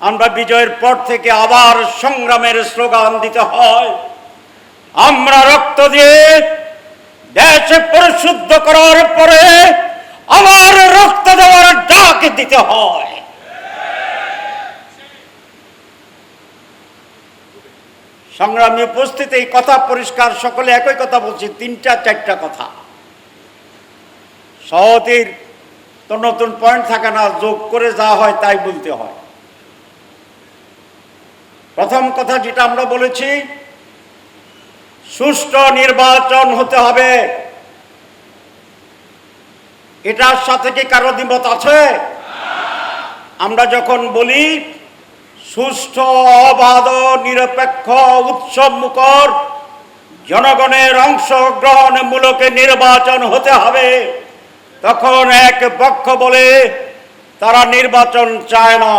আমরা বিজয়ের পর থেকে আবার সংগ্রামের স্লোগান দিতে হয়। আমরা রক্ত দিয়ে দেশে পরিশুদ্ধ করার পরে আবার রক্ত দেওয়ার ডাক দিতে হয়। সংগ্রামী উপস্থিত, এই কথা পরিষ্কার, সকলে একই কথা বলছি, তিনটা, চারটা কথা। সহতির তো নতুন পয়েন্ট থাকে না, যোগ করে যা হয় তাই বলতে হয়। প্রথম কথা যেটা আমরা বলেছি, সুষ্ঠু নির্বাচন হতে হবে। এটার সাথে কি কারও দ্বিমত আছে? আমরা যখন বলি, সুষ্ঠু, অবাধ, নিরপেক্ষ, উৎসব মুখর, জনগণের অংশগ্রহণমূলক নির্বাচন হতে হবে। তখন এক পক্ষ বলে, তারা নির্বাচন চায় না।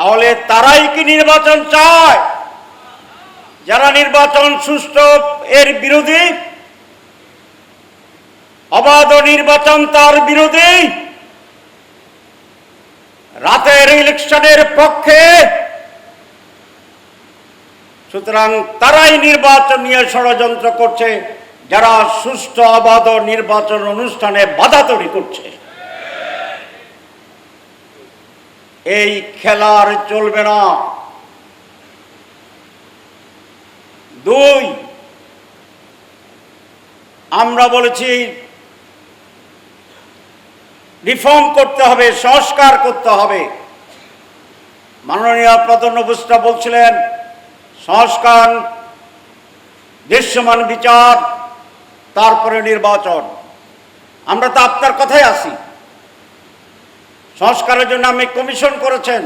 তাহলে তারাই কি নির্বাচন চায়? যারা নির্বাচন সুষ্ঠু এর বিরোধী, অবাধ নির্বাচন তার বিরোধী, রাতের ইলেকশনের পক্ষে, সুতরাং তারাই নির্বাচন নিয়ে ষড়যন্ত্র করছে, যারা সুষ্ঠু অবাধ নির্বাচন অনুষ্ঠানে বাধা তৈরি করছে। এই খেলার চলবে না। দুই, আমরা বলেছি রিফর্ম করতে হবে, সংস্কার করতে হবে। মাননীয় প্রধান উপস্থিত বলছিলেন, সংস্কার, দৃশ্যমান বিচার, তারপরে নির্বাচন। আমরা তো আপনার কথাই আসি। সংস্কারের জন্য আমি কমিশন করেছেন।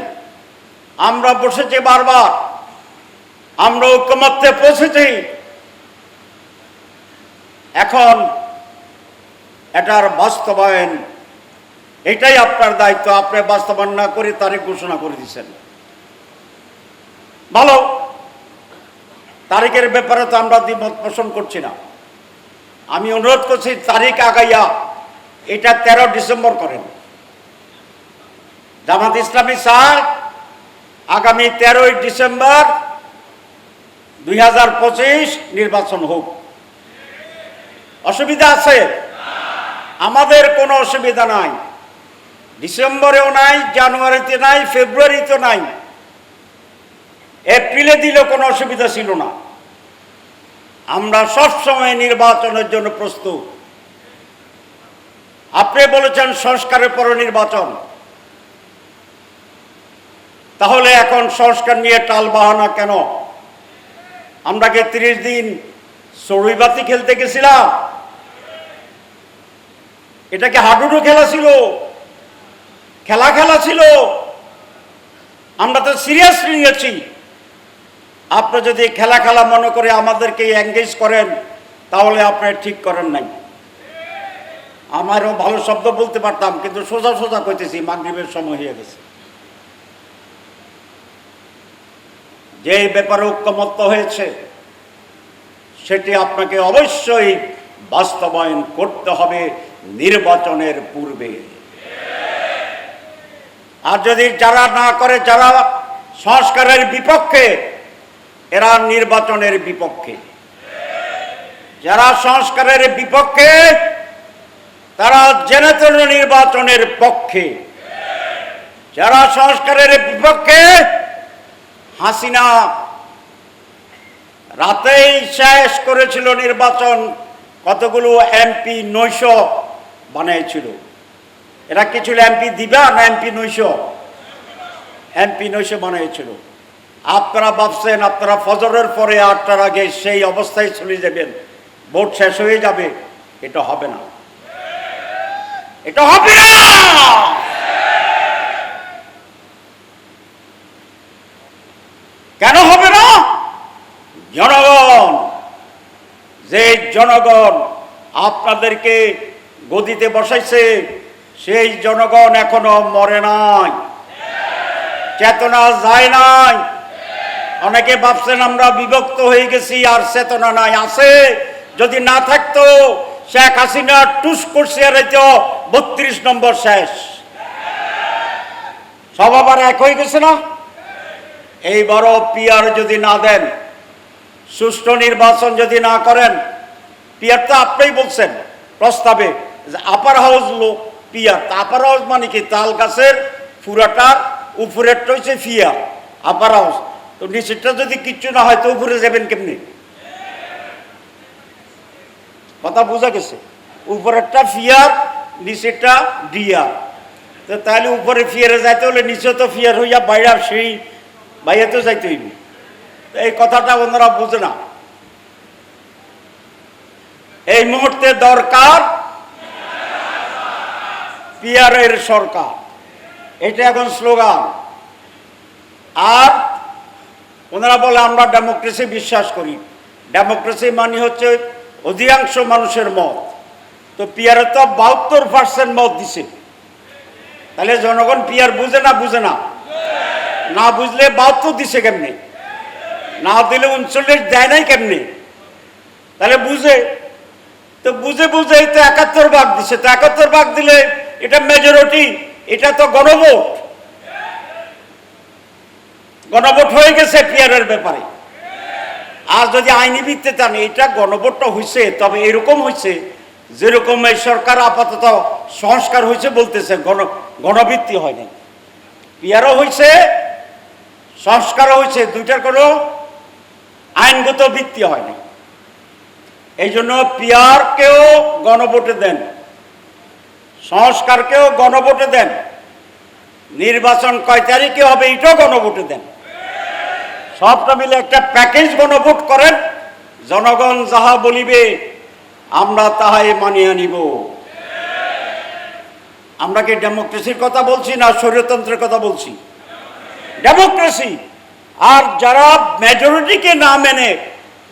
আমরা বসেছি বারবার। আমরা ঐক্যমত্যে পৌঁছেছি। এখন এটার বাস্তবায়ন, এটাই আপনার দায়িত্ব। আপনি বাস্তবায়ন না করে তারিখ ঘোষণা করে দিচ্ছেন ভালো, তারিখের ব্যাপারে তো আমরা দ্বিমত পোষণ করছি না। আমি অনুরোধ করছি, তারিখ আগাইয়া, এটা তেরো ডিসেম্বর করেন। জামাত ইসলামী স্যার, আগামী তেরোই ডিসেম্বর দুই হাজার পঁচিশ নির্বাচন হোক। অসুবিধা আছে? আমাদের কোনো অসুবিধা নাই। ডিসেম্বরেও নাই, জানুয়ারিতে নাই ফেব্রুয়ারিতে নাই। এপ্রিলে দিলেও কোনো অসুবিধা ছিল না। আমরা সবসময় নির্বাচনের জন্য প্রস্তুত। আপনি বলেছেন সংস্কারের পর নির্বাচন। তাহলে এখন সংস্কার নিয়ে টাল বাহানা কেন? আমরা কি তিরিশ দিন সরুইবাতি খেলতে গেছিলাম? এটা কি হাডুডু খেলা ছিল? খেলা খেলা ছিল? আমরা তো সিরিয়াসলি নিয়েছি। আপনি যদি খেলা খেলা মনে করে আমাদেরকে এঙ্গেজ করেন, তাহলে আপনি ঠিক করেন নাই। আমারও ভালো শব্দ বলতে পারতাম, কিন্তু সোজা সোজা কইতেছি, মাগরীবের সময় হয়ে গেছে। যে ব্যাপারে ঐক্যমত্য হয়েছে, সেটি আপনাকে অবশ্যই বাস্তবায়ন করতে হবে নির্বাচনের পূর্বে। আর যদি যারা না করে, যারা সংস্কারের বিপক্ষে, এরা নির্বাচনের বিপক্ষে। যারা সংস্কারের বিপক্ষে, তারা জেনে নির্বাচনের পক্ষে। যারা সংস্কারের বিপক্ষে হাসিনা রাতেই শেষ করেছিল নির্বাচন, কতগুলো এমপি নৈশ বানিয়েছিল এরা কি ছিল এমপি দিবা না এমপি নৈশ? এমপি নৈশ বানিয়েছিল আপনারা ভাবছেন, আপনারা ফজরের পরে আটটার আগে সেই অবস্থায় চলে যাবেন। ভোট শেষ হয়ে যাবে। এটা হবে না। এটা হবে না! কেন হবে না? জনগণ, যে জনগণ আপনাদেরকে গদিতে বসাইছে, সেই জনগণ এখনও মরে নাই। চেতনা যায় নাই। অনেকে ভাবছেন আমরা বিভক্ত হয়ে গেছি, আর চেতনা নাই। আছে, যদি না থাকতো, শেখ হাসিনা টুস করছে বত্রিশ নম্বর শেষ। সব আবার এক হয়ে গেছে না? এইবারও পিয়ার যদি না দেন, সুষ্ঠু নির্বাচন যদি না করেন পিয়ার তো আপনিই বলছেন প্রস্তাবে যে আপার হাউস লোক পিয়ার। তা আপার হাউস মানে কি? তাল গাছের পুরাটার উপরেরটা হচ্ছে ফিয়া আপার হাউস তো নিচেরটা যদি কিচ্ছু না হয়, তো উপরে যাবেন কেমনি? কথা বোঝা গেছে? উপরেরটা ফিয়ার, নিচেরটা ডিয়ার। তাহলে উপরে ফিয়ারে যাইতে হলে নিচে তো ফিয়ার হইয়া বাইরে সেই বাইরে তো যাইতে হইবে। এই কথাটা ওনারা বুঝে না। এই মুহূর্তে দরকার পিয়ারের সরকার। এটা এখন স্লোগান। আর ওনারা বলে, আমরা ডেমোক্রেসি বিশ্বাস করি। ডেমোক্রেসি মানে হচ্ছে অধিকাংশ মানুষের মত। তো পিয়ারে তো বাহাত্তর পার্সেন্ট মত দিছে। তাহলে জনগণ পিয়ার বুঝে না বুঝে না। না বুঝলে বাহাত্তর দিছে কেমনি? না দিলে উনচল্লিশ দেয় নাই কেমনি? তাহলে বুঝে। তো বুঝে বুঝে তো একাত্তর ভাগ দিছে। তো একাত্তর ভাগ দিলে এটা মেজরিটি এটা তো গণভোট। গণভোট হয়ে গেছে পিয়ারের ব্যাপারে। আর যদি আইনি ভিত্তিতে চান এটা গণভোটটা হয়েছে তবে এরকম হয়েছে যেরকম এই সরকার আপাতত সংস্কার হয়েছে বলতেছে, গণ গণভিত্তি হয়নি পিয়ারও হয়েছে সংস্কারও হয়েছে, দুইটার কোনো আইনগত ভিত্তি হয়নি। এই জন্য পিয়ারকেও গণভোটে দেন, সংস্কারকেও গণভোটে দেন, নির্বাচন কয় তারিখে হবে এটাও গণভোটে দেন। সবটা মিলে একটা প্যাকেজ গণভোট করেন, জনগণ যাহা বলিবে, আমরা তাহাই মানিয়ে নিব। আমরা কি ডেমোক্রেসির কথা বলছি না স্বৈরতন্ত্রের কথা বলছি? ডেমোক্রেসি। আর যারা মেজরিটিকে না মেনে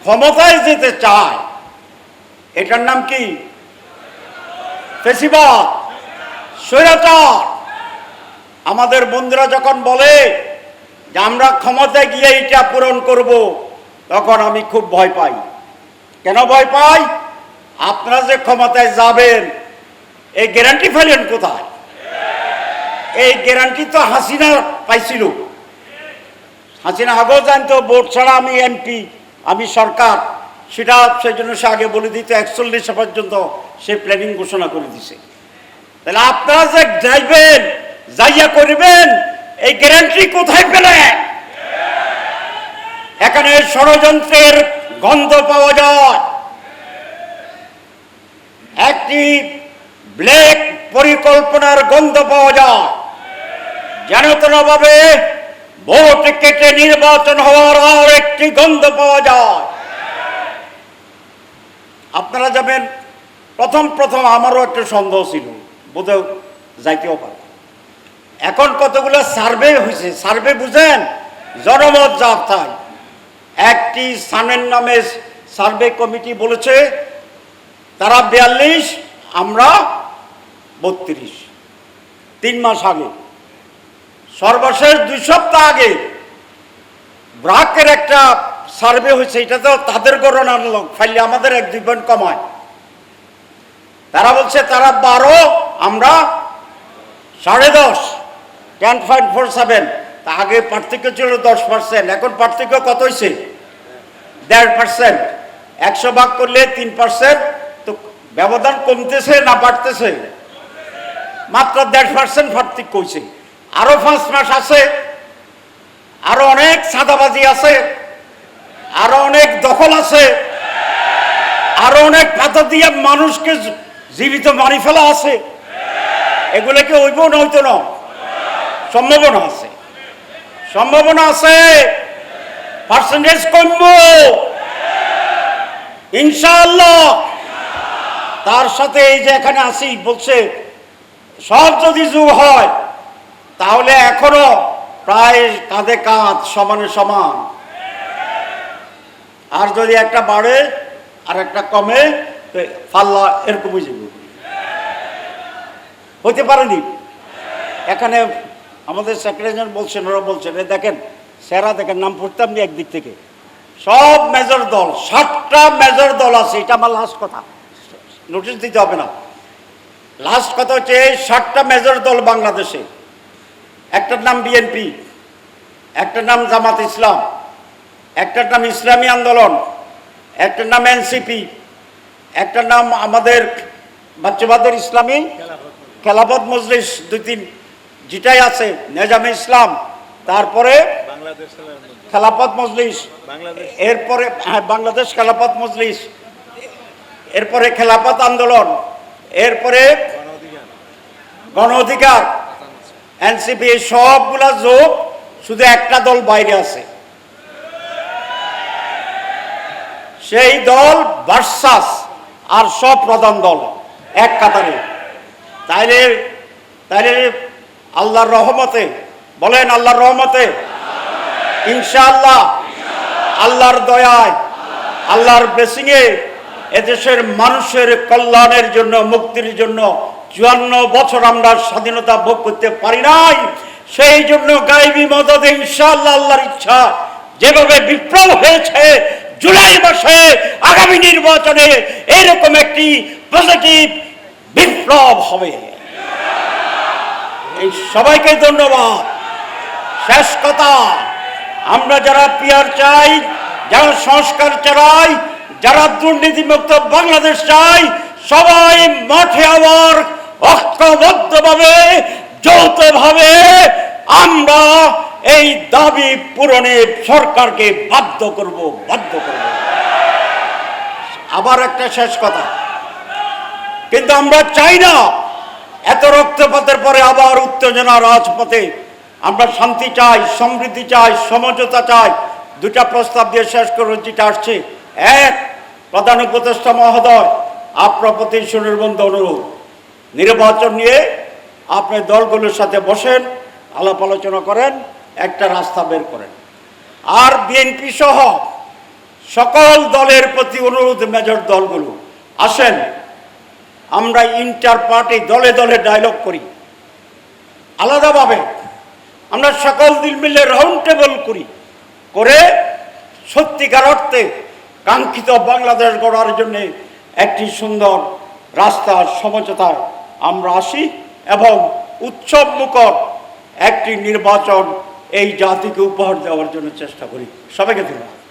ক্ষমতায় যেতে চায়, এটার নাম কি? আমাদের বন্ধুরা যখন বলে যে আমরা ক্ষমতায় গিয়ে এটা পূরণ করব, তখন আমি খুব ভয় পাই। কেন ভয় পাই? আপনারা যে ক্ষমতায় যাবেন, এই গ্যারান্টি ফেলেন কোথায়? এই গ্যারান্টি তো হাসিনা পাইছিল। হাসিনা আগেও জানতো, ভোট ছাড়া আমি এমপি আমি সরকার। সেটা সেই জন্য সে আগে বলে দিত, একচল্লিশ পর্যন্ত সে প্ল্যানিং ঘোষণা করে দিছে। তাহলে আপনারা যে যাইবেন, যাইয়া করবেন, এই গ্যারান্টি কোথায় পেলেন এখানে ষড়যন্ত্রের গন্ধ পাওয়া যায়। একটি ব্ল্যাক পরিকল্পনার গন্ধ পাওয়া যায়। যেন ভাবে ভোট কেটে নির্বাচন হওয়ার আর একটি গন্ধ পাওয়া যায়। আপনারা যাবেন প্রথম প্রথম আমারও একটা সন্দেহ ছিল, বোধহয় যাইতেও পারে। এখন কতগুলো সার্ভে হয়েছে সার্ভে বুঝেন? জনমত যাত্রায়। একটি সানের নামে সার্ভে কমিটি বলেছে, তারা বিয়াল্লিশ, আমরা বত্রিশ। তিন মাস আগে। সর্বশেষ দুই সপ্তাহ আগে ব্রাকের একটা সার্ভে হয়েছে, এটা তো তাদের গণনার লোক ফাইলে আমাদের এক দুই পয়েন্ট কমায়। তারা বলছে, তারা বারো, আমরা সাড়ে দশ টেন পয়েন্ট ফোর সেভেন তা আগে পার্থক্য ছিল দশ পার্সেন্ট এখন পার্থক্য কত হয়েছে? দেড় পার্সেন্ট একশো ভাগ করলে তিন পার্সেন্ট তো ব্যবধান কমতেছে না বাড়তেছে? মাত্র দেড় পার্সেন্ট পার্থক্য হয়েছে। আরও পাঁচ মাস আছে, আরও অনেক সাদাবাজি আছে, আরও অনেক দখল আছে, আরও অনেক পাতা দিয়ে মানুষকে জীবিত মারি ফেলা আছে। এগুলোকে হইব না হইতো না সম্ভাবনা আছে। সম্ভাবনা আছে পার্সেন্টেজ কমব। ইনশাআল্লাহ। তার সাথে এই যে এখানে আসি, বলছে, সব যদি যুগ হয় তাহলে এখনও প্রায় কাঁধে কাঁধ সমানে সমান। আর যদি একটা বাড়ে আর একটা কমে ফাল্লা এরকমই যাবে। হতে পারেনি এখানে আমাদের সেক্রেটারি বলছেন, ওরা বলছেন দেখেন সেরা দেখেন, নাম পড়তাম একদিক থেকে। সব মেজর দল ষাটটা মেজর দল আছে, এটা আমার লাস্ট কথা। নোটিশ দিতে হবে না। লাস্ট কথা হচ্ছে ষাটটা মেজর দল বাংলাদেশে। একটার নাম বিএনপি একটার নাম জামাত ইসলাম, একটার নাম ইসলামী আন্দোলন, একটার নাম এনসিপি একটার নাম আমাদের বাচ্চাবাদের ইসলামী খেলাফত মজলিস দুই তিন যেটাই আছে, নেজামে ইসলাম, তারপরে। খেলাফত মজলিস, এরপরে হ্যাঁ বাংলাদেশ খেলাফত মজলিস, এরপরে খেলাফত আন্দোলন, এরপরে গণ অধিকার এনসিপি সবগুলা যোগ শুধু একটা দল বাইরে আছে। সেই দল ভার্সাস আর সব প্রধান দল এক কাতারে। তাইলে তাইলে আল্লাহর রহমতে, বলেন আল্লাহর রহমতে, ইনশাআল্লাহ আল্লাহর দয়ায়, আল্লাহর ব্লেসিংয়ে এদেশের মানুষের কল্যাণের জন্য, মুক্তির জন্য চুয়ান্ন বছর আমরা স্বাধীনতা ভোগ করতে পারি নাই, সেই জন্য গাইবি মদদে ইনশাআল্লাহ আল্লাহর ইচ্ছা যেভাবে বিপ্লব হয়েছে, জুলাই মাসে আগামী নির্বাচনে এরকম একটি পজিটিভ বিপ্লব হবে। এই সবাইকে ধন্যবাদ। শেষ কথা, আমরা যারা পিয়ার চাই, যারা সংস্কার চাই, যারা দুর্নীতিমুক্ত বাংলাদেশ চাই, সবাই মাঠে আবার ঐক্যবদ্ধভাবে, যৌথভাবে আমরা এই দাবি পূরণে সরকারকে বাধ্য করব বাধ্য করব। আবার একটা শেষ কথা। কিন্তু আমরা চাই না এত রক্তপাতের পরে আবার উত্তেজনা রাজপথে। আমরা শান্তি চাই, সমৃদ্ধি চাই, সমঝোতা চাই। দুটা প্রস্তাব দিয়ে শেষ করব যেটা আসছে। এক, প্রধান উপদেষ্টা মহোদয়, আপনার প্রতি সুনির্বন্ধ অনুরোধ। নির্বাচন নিয়ে আপনি দলগুলোর সাথে বসেন, আলাপ আলোচনা করেন, একটা রাস্তা বের করেন। আর বিএনপি সহ সকল দলের প্রতি অনুরোধ মেজর দলগুলো, আসেন, আমরা ইন্টার পার্টি দলে দলে ডায়লগ করি। আলাদাভাবে আমরা সকল দিল মিলে রাউন্ড টেবল করি, করে সত্যিকার অর্থে কাঙ্ক্ষিত বাংলাদেশ গড়ার জন্য একটি সুন্দর রাস্তা সমঝোতায় আমরা আসি এবং উৎসব মুখর একটি নির্বাচন এই জাতিকে উপহার দেওয়ার জন্য চেষ্টা করি। সবাইকে ধন্যবাদ।